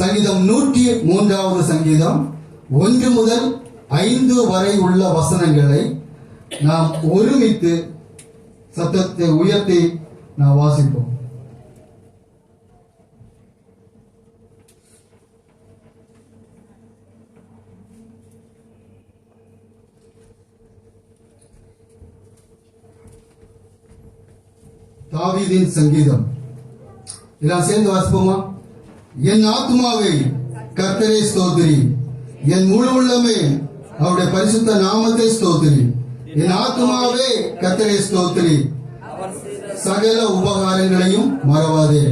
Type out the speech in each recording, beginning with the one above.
சங்கீதம் நூற்றி மூன்றாவது சங்கீதம். ஒன்று முதல் ஐந்து வரை உள்ள வசனங்களை நாம் ஒருமித்து சத்தத்தை உயர்த்தி நாம் வாசிப்போம். தாவீதின் சங்கீதம். எல்லாம் சேர்ந்து வாசிப்போமா? என் ஆத்மாவை கர்த்தரை ஸ்தோத்திரி. என் முழு உள்ளமே அவருடைய பரிசுத்த நாமத்தை ஸ்தோத்திரி. என் ஆத்மாவே கர்த்தரை ஸ்தோத்திரி. சகல உபகாரங்களையும் மறவாதே.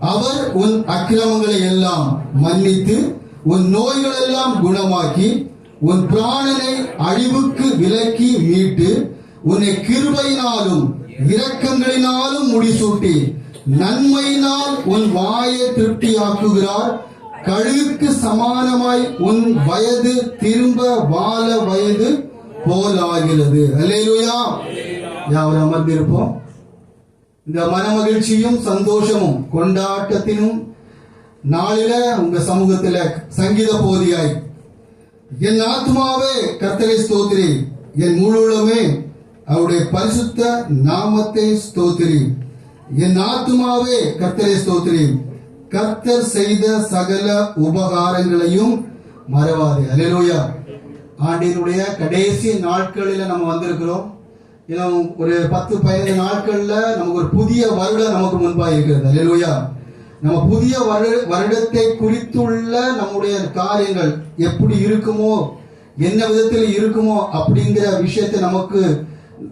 அவர் உன் அக்கிரமங்களை எல்லாம் மன்னித்து உன் நோய்கள் எல்லாம் குணமாக்கி உன் பிராணனை அழிவுக்கு விலக்கி மீட்டு உன்னை கிருபையினாலும் இரக்கங்களினாலும் முடிசூட்டி நன்மையினால் உன் வாயை திருப்தியாக்குகிறார். கழுவுக்கு சமானமாய் உன் வயது திரும்ப வாழ வயது போலாகிறது. அல்லேலுயா. யாவர் அமர்ந்திருப்போம். இந்த மனமகிழ்ச்சியும் சந்தோஷமும் கொண்டாட்டத்தினும் நாளில உங்க சமூகத்துல சங்கீத போதியாய். என் ஆத்மாவே கர்த்தரை ஸ்தோத்திரி. என் முழுமே அவருடைய பரிசுத்த நாமத்தை ஸ்தோத்திரி. என் ஆத்மாவே கர்த்தரை ஸ்தோத்திரேன் கர்த்தர் செய்த சகல உபகாரங்களையும் மறவாது. அல்லேலூயா ஆண்டினுடைய கடைசி நாட்களில் நம்ம வந்திருக்கிறோம். இன்னும் ஒரு பத்து பதினைந்து நாட்கள்ல நமக்கு ஒரு புதிய வருடம் நமக்கு முன்பாக இருக்கிறது. அல்லேலூயா நம்ம புதிய வருட வருடத்தை குறித்துள்ள நம்முடைய காரியங்கள் எப்படி இருக்குமோ என்ன விதத்தில் இருக்குமோ அப்படிங்கிற விஷயத்தை நமக்கு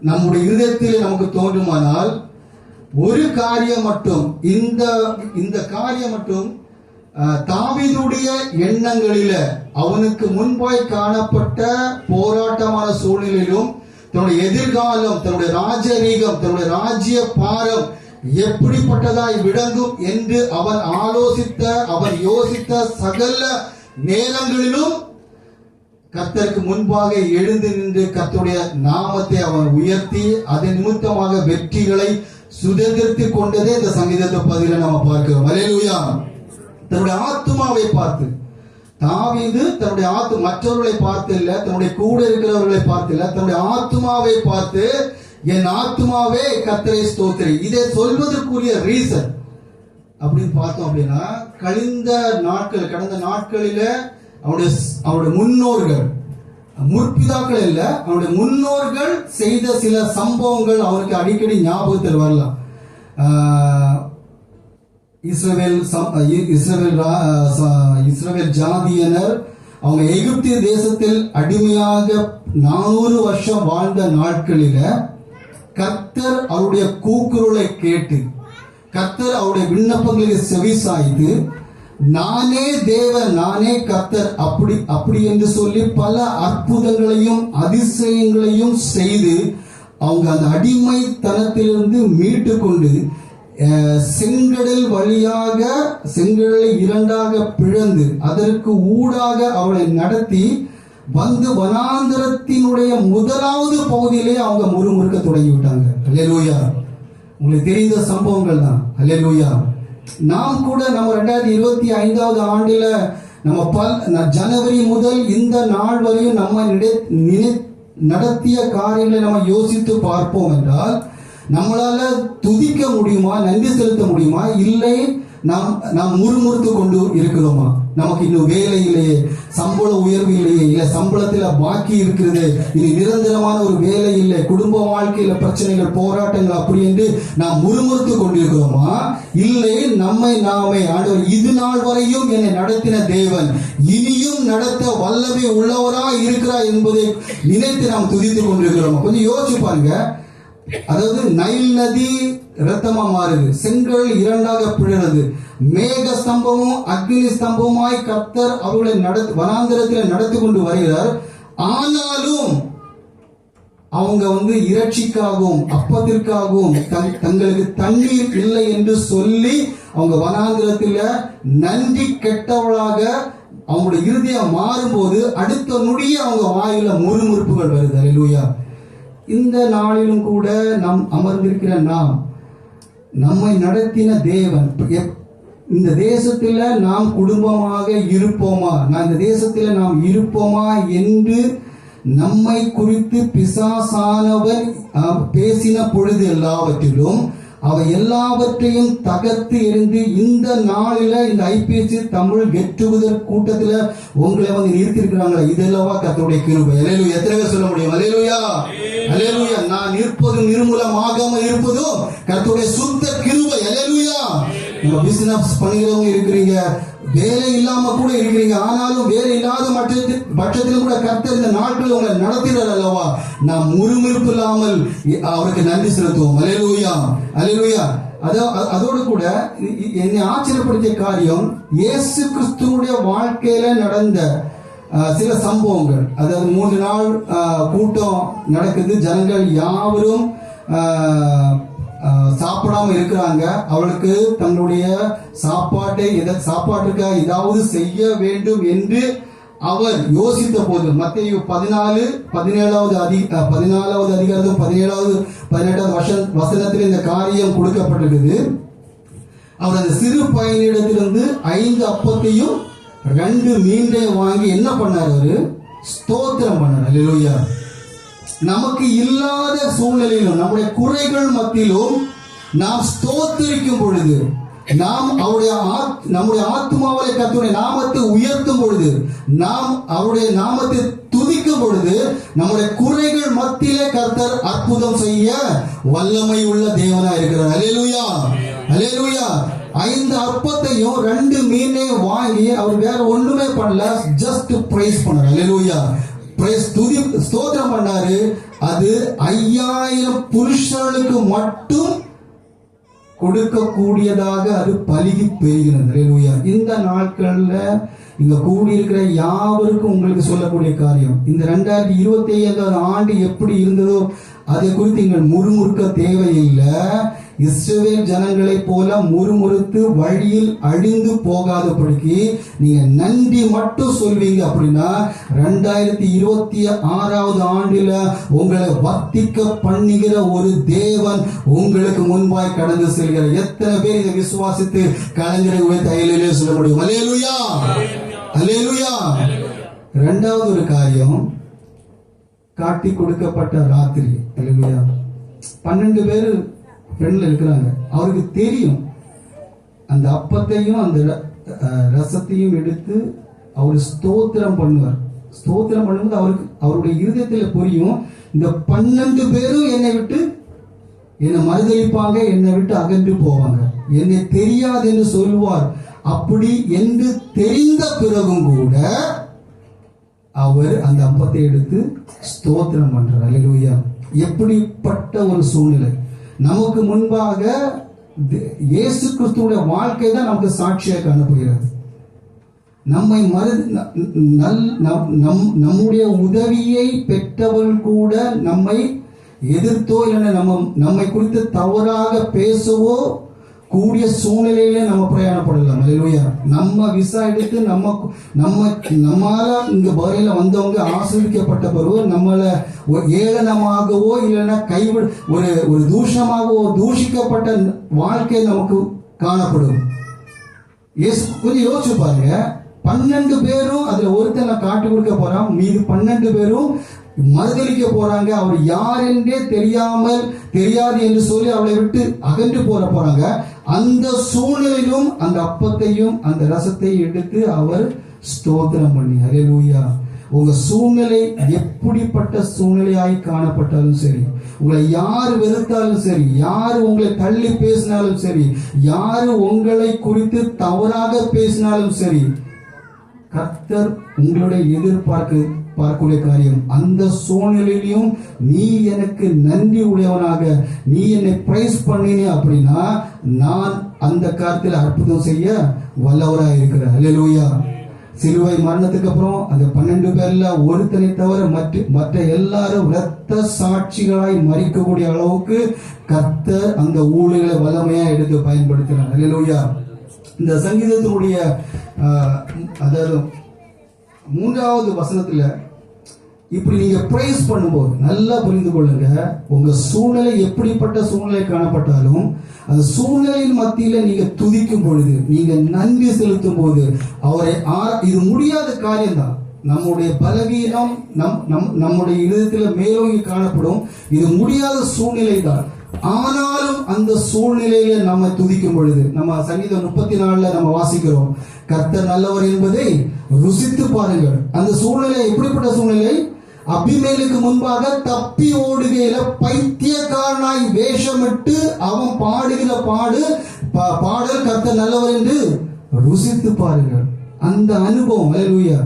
நம்முடைய இருதயத்தில் நமக்கு தோன்றுமானால் ஒரு காரியம் மட்டும் இந்த இந்த காரியம் மட்டும் தாவிதுடைய எண்ணங்களில அவனுக்கு முன்பாய் காணப்பட்ட போராட்டமான சூழ்நிலையிலும் தன்னுடைய எதிர்காலம் தன்னுடைய ராஜரீகம் தன்னுடைய ராஜ்ய பாரம் எப்படிப்பட்டதாய் விளங்கும் என்று அவன் ஆலோசித்த அவன் யோசித்த சகல நேரங்களிலும் கத்தருக்கு முன்பாக எழுந்து நின்று கர்த்தருடைய நாமத்தை அவன் உயர்த்தி அதன் நிமித்தமாக வெற்றிகளை சுதந்திரத்தை கொண்டதே இந்த சங்கீதத்தை பதில நம்ம பார்க்கிறோம். அலையிலுயா தன்னுடைய ஆத்மாவை பார்த்து தாவிது தன்னுடைய ஆத்து மற்றவர்களை பார்த்து இல்ல தன்னுடைய கூட இருக்கிறவர்களை பார்த்து இல்ல தன்னுடைய ஆத்மாவை பார்த்து என் ஆத்மாவே கத்தரை ஸ்தோத்திரி. இதை சொல்வதற்குரிய ரீசன் அப்படின்னு பார்த்தோம் அப்படின்னா கழிந்த நாட்கள் கடந்த நாட்களில அவருடைய அவருடைய முன்னோர்கள் முற்பிதாக்கள் இல்ல அவருடைய முன்னோர்கள் செய்த சில சம்பவங்கள் அவருக்கு அடிக்கடி ஞாபகத்தில் வரலாம். இஸ்ரவேல் சம்- இஸ்ரவேல் இஸ்ரவேல் ஜாதியினர் அவங்க எகிப்திய தேசத்தில் அடிமையாக நானூறு வருஷம் வாழ்ந்த நாட்களில கர்த்தர் அவருடைய கூக்குரலை கேட்டு கத்தர் அவருடைய விண்ணப்பங்களுக்கு செவி சாய்த்து நானே தேவன் நானே கத்தர் அப்படி அப்படி என்று சொல்லி பல அற்புதங்களையும் அதிசயங்களையும் செய்து அவங்க அந்த அடிமைத்தனத்திலிருந்து மீட்டு கொண்டு செங்கடல் வழியாக செங்கடலை இரண்டாக பிழந்து அதற்கு ஊடாக அவளை நடத்தி வந்து வனாந்தரத்தினுடைய முதலாவது பகுதியிலே அவங்க முறுமுறுக்க தொடங்கி விட்டாங்க அல்லேலூயா உங்களுக்கு தெரிந்த சம்பவங்கள் தான் அல்லேலூயா நாம் கூட நம்ம ரெண்டாயிரத்தி இருபத்தி ஐந்தாவது ஆண்டுல நம்ம பல் ந- ஜனவரி முதல் இந்த நாள் வரையும் நம்ம நினை- நினை- நடத்திய காரியங்களை நம்ம யோசித்து பார்ப்போம் என்றால் நம்மளால துதிக்க முடியுமா? நன்றி செலுத்த முடியுமா? இல்லை நாம் நாம் முறுமுறுத்து கொண்டு இருக்கிறோமா? நமக்கு இன்னும் வேலை இல்லையே. சம்பள உயர்வு இல்லையே. இல்ல சம்பளத்துல பாக்கி இருக்கிறது. இது நிரந்தரமான ஒரு வேலை இல்லை. குடும்ப வாழ்க்கையில பிரச்சனைகள் போராட்டங்கள் அப்படி என்று நாம் முறுமுறுத்து கொண்டிருக்கிறோமா? இல்லை நம்மை நாமே ஆண்டவர் இது நாள் வரையும் என்னை நடத்தின தேவன். இனியும் நடத்த வல்லமை உள்ளவரா இருக்கிறார் என்பதை நினைத்து நாம் துதித்து கொண்டிருக்கிறோமா? கொஞ்சம் யோசிச்சு பாருங்க. அதாவது நைல் நதி ரத்தமா மாறுது. செங்கல் இரண்டாக பிழறது மேக ஸ்தம்பமும் அக்னி ஸ்தம்பமாய் கர்த்தர் அவர்களை நடத்து வனாந்திரத்தில் நடத்தி கொண்டு வருகிறார். ஆனாலும் அவங்க வந்து இறைச்சிக்காகவும் அப்பத்திற்காகவும் தங்களுக்கு தண்ணீர் இல்லை என்று சொல்லி அவங்க வனாந்திரத்தில் நன்றி கெட்டவளாக அவங்களோட இறுதியா மாறும்போது அடுத்த நொடியே அவங்க வாயில முறுமுறுப்புகள் வருது. லூயா இந்த நாளிலும் கூட நம் அமர்ந்திருக்கிற நாம் நம்மை நடத்தின தேவன் இந்த தேசத்தில் நாம் குடும்பமாக இருப்போமா? நான் இந்த தேசத்தில் நாம் இருப்போமா என்று நம்மை குறித்து பிசாசானவர் பேசின பொழுது எல்லாவற்றிலும் அவை எல்லாவற்றையும் தகர்த்து எறிந்து இந்த நாளில இந்த ஐபிஎஸ்சி தமிழ் கெட் டுகெதர் கூட்டத்துல உங்களை வந்து நிறுத்திருக்கிறாங்களா இதெல்லவா கத்தருடைய கிருபை. அலையலூயா எத்தனை பேர் சொல்ல முடியும்? அலையலூயா அலையலூயா நான் இருப்பதும் நிர்மூலமாகாம இருப்பதும் கர்த்தருடைய சுத்த கிருபை. அலையலூயா உங்க பிசினஸ் பண்ணுகிறவங்க இருக்கிறீங்க. வேலை இல்லாம கூட இருக்கிறீங்க. ஆனாலும் வேலை இல்லாத பட்சத்திலும் கூட கர்த்தர் இந்த நாட்கள் உங்களை நடத்தினார் அல்லவா? நாம் முறுமுறுப்பு இல்லாமல் அவருக்கு நன்றி செலுத்துவோம். அலையலூயா அலையலூயா அதோ அதோடு கூட என்னை ஆச்சரியப்படுத்திய காரியம் இயேசு கிறிஸ்துவுடைய வாழ்க்கையில நடந்த சில சம்பவங்கள். அதாவது மூன்று நாள் கூட்டம் நடக்குது. ஜனங்கள் யாவரும் சாப்பிடாம இருக்கிறாங்க. அவளுக்கு தன்னுடைய சாப்பாட்டை சாப்பாட்டுக்காக ஏதாவது செய்ய வேண்டும் என்று அவர் யோசித்த போது மத்திய பதினாலு பதினேழாவது அதி பதினாலாவது அதிகாரம் பதினேழாவது பதினெட்டாவது வச வசனத்தில் இந்த காரியம் கொடுக்கப்பட்டிருக்குது. அவர் அந்த சிறு பையனிடத்திலிருந்து ஐந்து அப்பத்தையும் ரெண்டு மீண்டையும் வாங்கி என்ன பண்ணார் அவரு? ஸ்தோத்திரம் பண்ணார். அல்லேலூயா நமக்கு இல்லாத சூழ்நிலையிலும் நம்முடைய குறைகள் மத்தியிலும் நாம் ஸ்தோத்தரிக்கும் பொழுது நாம் அவருடைய நம்முடைய ஆத்மாவலை கத்துடைய நாமத்தை உயர்த்தும் பொழுது நாம் அவருடைய நாமத்தை துதிக்கும் பொழுது நம்முடைய குறைகள் மத்தியிலே கர்த்தர் அற்புதம் செய்ய வல்லமை உள்ள தேவனா இருக்கிறார். அலேலுயா அலேலுயா ஐந்து அப்பத்தையும் ரெண்டு மீனையும் வாங்கி அவர் வேற ஒண்ணுமே பண்ணல ஜஸ்ட் பிரைஸ் பண்ணார் அலேலுயா துதி ஸ்தோத்திரம் பண்ணாரு. அது ஐயாயிரம் புருஷர்களுக்கு மட்டும் கொடுக்கக்கூடியதாக அது பலுகி பெறுகிறது இந்த நாட்கள்ல இங்க கூடியிருக்கிற யாவருக்கும் உங்களுக்கு சொல்லக்கூடிய காரியம் இந்த ரெண்டாயிரத்தி இருபத்தி ஐந்தாவது ஆண்டு எப்படி இருந்ததோ அதை குறித்து நீங்கள் முறுமுறுக்க தேவையில்லை. இஸ்ரவேல் ஜனங்களைப் போல முறுமுறுத்து வழியில் அழிந்து போகாதபடிக்கு நீங்க நன்றி மட்டும் சொல்வீங்க அப்படின்னா ரெண்டாயிரத்தி இருபத்தி ஆறாவது ஆண்டில் உங்களை வர்த்திக்க பண்ணுகிற ஒரு தேவன் உங்களுக்கு முன்பாய் கடந்து செல்கிற எத்தனை பேர் இதை விசுவாசித்து கலைஞரை தையிலே சொல்ல முடியும்? அலேலுயா அலேலுயா ரெண்டாவது ஒரு காரியம் காட்டி கொடுக்கப்பட்ட ராத்திரி. அலேலுயா பன்னெண்டு பேர் ஃப்ரெண்ட்ல இருக்கிறாங்க. அவருக்கு தெரியும். அந்த அப்பத்தையும் அந்த ர- ரசத்தையும் எடுத்து அவர் ஸ்தோத்திரம் பண்ணுவார். ஸ்தோத்திரம் பண்ணும்போது அவருக்கு அவருடைய இருதயத்தில் புரியும். இந்த பன்னெண்டு பேரும் என்னை விட்டு என்னை மறுதளிப்பாங்க என்னை விட்டு அகன்று போவாங்க. என்னை தெரியாது என்று சொல்லுவார் அப்படி என்று தெரிந்த பிறகும் கூட அவர் அந்த அப்பத்தை எடுத்து ஸ்தோத்திரம் பண்றார். அல்லேலூயா எப்படிப்பட்ட ஒரு சூழ்நிலை. நமக்கு முன்பாக இயேசு கிறிஸ்துவோட வாழ்க்கை தான் நமக்கு சாட்சியாக காணப்படுகிறது. நம்மை மறு ந- நல் நம் நம்- நம்முடைய உதவியை பெற்றவர்கள் கூட நம்மை எதிர்த்தோ இல்லைன்னா நம்ம நம்மை குறித்து தவறாக பேசவோ கூடிய சூழ்நிலையில நம்ம பிரயாணப்படலாம். அல்லேலூயா நம்ம விசா எடுத்து நம்ம நம்ம நம்மால இங்க வரையில வந்தவங்க ஆசிரியப்பட்ட பிறகு நம்மள ஒரு ஏளனமாகவோ இல்லைன்னா கைவிட ஒரு ஒரு தூஷமாகவோ தூஷிக்கப்பட்ட வாழ்க்கை நமக்கு காணப்படும். கொஞ்சம் யோசிச்சு பாருங்க. பன்னெண்டு பேரும் அதுல ஒருத்தனை காட்டி கொடுக்க போறான். மீது பன்னெண்டு பேரும் மறுதளிக்க போறாங்க. அவர் யார் என்றே தெரியாமல் தெரியாது என்று சொல்லி அவளை விட்டு அகன்று போற போறாங்க. அந்த சூழ்நிலையிலும் அந்த அப்பத்தையும் அந்த ரசத்தை எடுத்து அவர் ஸ்தோத்திரம் பண்ணி அரே லூயா உங்க சூழ்நிலை எப்படிப்பட்ட சூழ்நிலையாய் காணப்பட்டாலும் சரி உங்களை யார் வெறுத்தாலும் சரி யார் உங்களை தள்ளி பேசினாலும் சரி யார் உங்களை குறித்து தவறாக பேசினாலும் சரி கர்த்தர் உங்களுடைய எதிர்பார்க்க பார்க்கக்கூடிய காரியம். அந்த சூழ்நிலையிலும் நீ எனக்கு நன்றி உடையவனாக நீ என்னை பிரைஸ் பண்ணினே அப்படின்னா நான் அந்த காலத்தில் அற்புதம் செய்ய வல்லவராக இருக்கிறேன். அல்லா சிலுவை மரணத்துக்கு அப்புறம் அந்த பன்னெண்டு பேர்ல ஒருத்தனை தவிர மற்ற மற்ற எல்லாரும் இரத்த சாட்சிகளாய் மறிக்கக்கூடிய அளவுக்கு கர்த்தர் அந்த ஊழலை வல்லமையா எடுத்து பயன்படுத்தினார். அல்லா இந்த சங்கீதத்தினுடைய அதாவது மூன்றாவது வசனத்துல இப்படி நீங்க பிரைஸ் பண்ணும்போது நல்லா புரிந்து கொள்ளுங்க. உங்க சூழ்நிலை எப்படிப்பட்ட சூழ்நிலை காணப்பட்டாலும் அந்த சூழ்நிலையின் மத்தியில நீங்க துதிக்கும் பொழுது நீங்க நன்றி செலுத்தும் போது அவரை ஆ- இது முடியாத காரியம்தான். நம்முடைய பலவீனம் நம் நம் நம்முடைய இதயத்துல மேலோங்கி காணப்படும். இது முடியாத சூழ்நிலை தான் ஆனாலும் அந்த சூழ்நிலையில நம்ம துதிக்கும் பொழுது நம்ம சங்கீதம் முப்பத்தி நாலுல நம்ம வாசிக்கிறோம் கர்த்தர் நல்லவர் என்பதை ருசித்து பாருங்கள். அந்த சூழ்நிலை எப்படிப்பட்ட சூழ்நிலை? அபிமேலுக்கு முன்பாக தப்பி ஓடுகையில பைத்தியக்காரனாய் வேஷமிட்டு அவன் பாடுகிற பாடு பா- பாடல் கர்த்தர் நல்லவர் என்று ருசித்து பாருங்கள். அந்த அனுபவம் அல்லேலூயா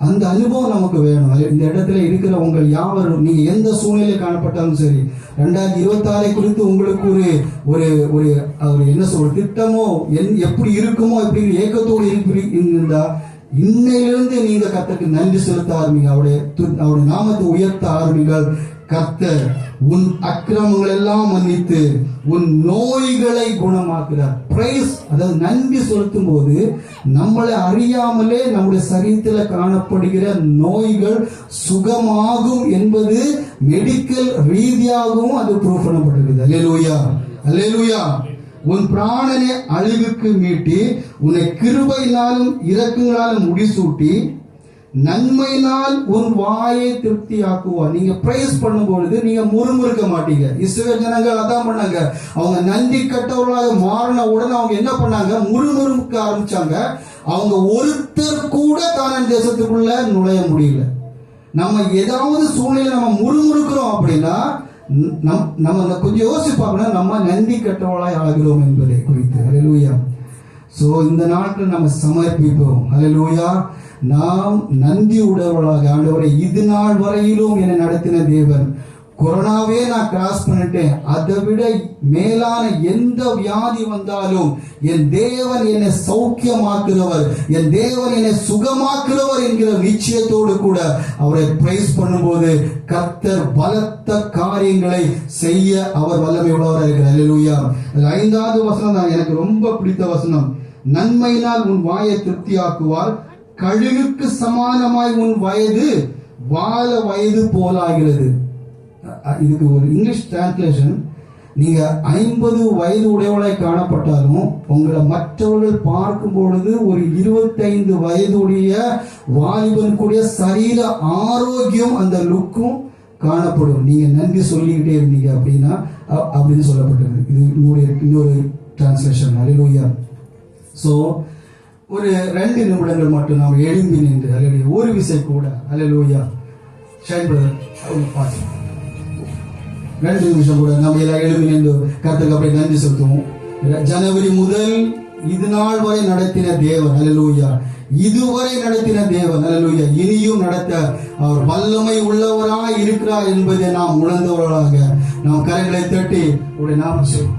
அந்த அனுபவம் நமக்கு வேணும். இந்த இடத்துல இருக்கிற உங்கள் யாவரும் நீங்க எந்த சூழ்நிலை காணப்பட்டாலும் சரி ரெண்டாயிரத்தி இருபத்தி ஆறை குறித்து உங்களுக்கு ஒரு ஒரு ஒரு என்ன சொல்ற திட்டமோ என் எப்படி இருக்குமோ இப்படி ஏக்கத்தோடு இருந்தா இன்னையிலிருந்து நீங்க கத்துக்கு நன்றி செலுத்த ஆரம்பிங்க. அவருடைய து- அவருடைய நாமத்தை உயர்த்த ஆரம்பிங்கள். கர்த்தர் உன் அக்கிரமங்கள் எல்லாம் மன்னித்து உன் நோய்களை குணமாக்குறார். பிரைஸ் அதாவது நன்றி செலுத்தும் போது நம்மளை அறியாமலே நம்முடைய சரீரத்தில் காணப்படுகிற நோய்கள் சுகமாகும் என்பது மெடிக்கல் ரீதியாகவும் அது ப்ரூவ் பண்ணப்பட்டிருக்குது அல்லேலூயா அல்லேலூயா உன் பிராணனை அழிவுக்கு மீட்டி உன்னை கிருபையினாலும் இறக்குங்களாலும் முடிசூட்டி நன்மையினால் உன் வாயை திருப்தி ஆக்குவார் நீங்க பிரைஸ் பண்ணும்பொழுது நீங்க முறுமுறுக்க மாட்டீங்க. இஸ்ரேல் ஜனங்கள் அதான் பண்ணாங்க. அவங்க நன்றி கட்டவர்களாக மாறின உடனே அவங்க என்ன பண்ணாங்க? முறுமுறுக்க ஆரம்பிச்சாங்க. அவங்க ஒருத்தர் கூட கானான் தேசத்துக்குள்ள நுழைய முடியல. நம்ம ஏதாவது சூழ்நிலை நம்ம முறுமுறுக்கிறோம் அப்படின்னா நம் நம்ம கொஞ்சம் யோசிச்சு பார்க்கணும் நம்ம நன்றி கட்டவளாய் ஆகிறோம் என்பதை குறித்து. அலுவயம் சோ இந்த நாட்கள் நம்ம சமர்ப்பிப்போம். அலலூயா நாம் நந்தி உடவர்களாக ஆண்டவரை இது நாள் வரையிலும் என்னை நடத்தின தேவன். கொரோனாவே நான் கிராஸ் பண்ணிட்டேன். அதை விட மேலான எந்த வியாதி வந்தாலும் என் தேவன் என்னை சௌக்கியமாக்குறவர் என் தேவன் என்னை சுகமாக்குறவர் என்கிற நிச்சயத்தோடு கூட அவரை பிரைஸ் பண்ணும்போது கர்த்தர் பலத்த காரியங்களை செய்ய அவர் வல்லமை உள்ளவராக இருக்கிறார் அல்லேலூயா ஐந்தாவது வசனம் தான். எனக்கு ரொம்ப பிடித்த வசனம். நன்மையினால் உன் வாயை திருப்தியாக்குவார் கழுகுக்கு சமானமாய் உன் வயது வாழ வயது போலாகிறது. இதுக்கு ஒரு இங்கிலீஷ் டிரான்ஸ்லேஷன் நீங்க ஐம்பது வயது உடையவளாய் காணப்பட்டாலும் உங்களை மற்றவர்கள் பார்க்கும் பொழுது ஒரு இருபத்தைந்து வயதுடைய வாலிபன் சரீர ஆரோக்கியம் அந்த லுக்கும் காணப்படும். நீங்க நன்றி சொல்லிக்கிட்டே இருந்தீங்க அப்படின்னா அப்படின்னு சொல்லப்பட்டது. இது இன்னொரு இன்னொரு டிரான்ஸ்லேஷன் அலையிலூயா ஸோ ஒரு ரெண்டு நிமிடங்கள் மட்டும் நாம் எழும்பி நின்று அலையிலுயா ஒரு விசை கூட. அலையிலூயா ஷைன் பிரதர் அவங்க ரெண்டு நிமிஷம் கூட நம்ம எல்லாம் எழுப்பி நின்று கருத்துக்கு அப்படி நன்றி செலுத்துவோம். ஜனவரி முதல் இது நாள் வரை நடத்தின தேவன் அலலூயா இதுவரை நடத்தின தேவன் அலலூயா இனியும் நடத்த அவர் வல்லமை உள்ளவராய் இருக்கிறார் என்பதை நாம் உணர்ந்தவர்களாக. நாம் கரைகளை தட்டி உடைய நாம் செய்வோம்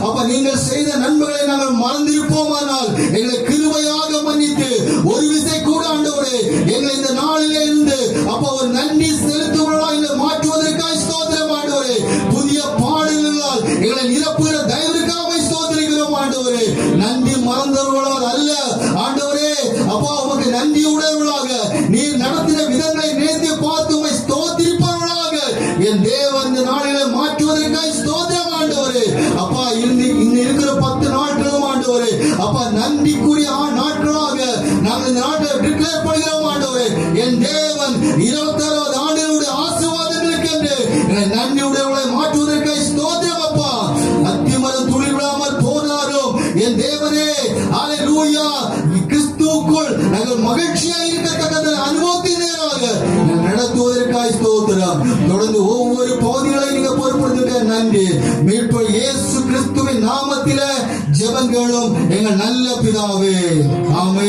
அப்ப நீங்கள் செய்த நண்பர்களை நாங்கள் மறந்திருப்போமானால் எங்களை கிருமையாக மன்னித்து ஒரு விசை கூட ஆண்டவரே எங்களை இந்த நாளிலே இருந்து அப்ப ஒரு நன்றி நன்றிக்குரிய நாட்களாக நாங்கள் இந்த நாட்டை டிக்ளேர் பண்ணுகிறோம் ஆண்டவரே. என் தேவன் இருபத்தாறு நல்ல பிதாவே. ஆமே